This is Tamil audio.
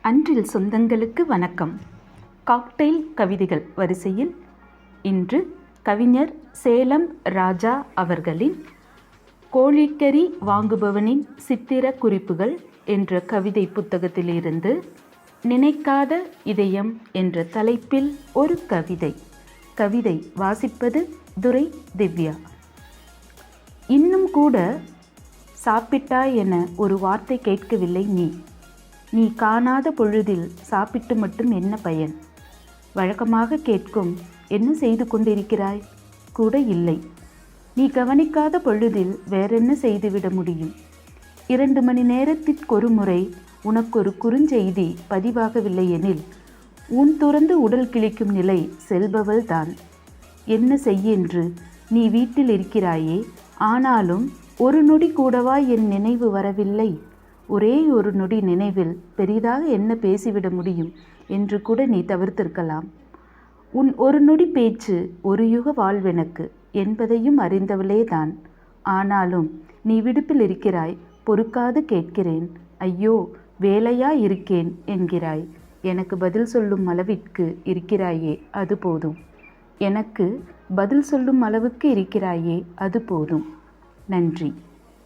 அன்றில் சொந்தங்களுக்கு வணக்கம். காக்டெயில் கவிதைகள் வரிசையில் இன்று கவிஞர் சேலம் ராஜா அவர்களின் கோழிக்கறி வாங்குபவனின் சித்திர குறிப்புகள் என்ற கவிதை புத்தகத்திலிருந்து நினைக்காத இதயம் என்ற தலைப்பில் ஒரு கவிதை. கவிதை வாசிப்பது துரை திவ்யா. இன்னும் கூட சாப்பிட்டாய் என ஒரு வார்த்தை கேட்கவில்லை நீ. நீ காணாத பொழுதில் சாப்பிட்டு மட்டும் என்ன பயன்? வழக்கமாக கேட்கும் என்ன செய்து கொண்டிருக்கிறாய்? கூட இல்லை. நீ கவனிக்காத பொழுதில் வேறென்ன செய்துவிட முடியும்? இரண்டு மணி நேரத்திற்கொரு முறை உனக்கொரு குறுஞ்செய்தி பதிவாகவில்லை எனில் உன் துறந்து உடல் கிழிக்கும் நிலை செல்பவள் தான். என்ன செய்யென்று நீ வீட்டில் இருக்கிறாயே ஆனாலும் ஒரு நொடி கூடவா என் நினைவு வரவில்லை? ஒரே ஒரு நொடி நினைவில் பெரிதாக என்ன பேசிவிட முடியும் என்று கூட நீ தவிர்த்திருக்கலாம். உன் ஒரு நொடி பேச்சு ஒரு யுக வாழ்வெனக்கு என்பதையும் அறிந்தவளே தான் ஆனாலும் நீ விடுப்பில் இருக்கிறாய் பொறுக்காது கேட்கிறேன். ஐயோ வேலையா இருக்கேன் என்கிறாய். எனக்கு பதில் சொல்லும் அளவிற்கு இருக்கிறாயே அது போதும். எனக்கு பதில் சொல்லும் அளவுக்கு இருக்கிறாயே அது போதும். நன்றி.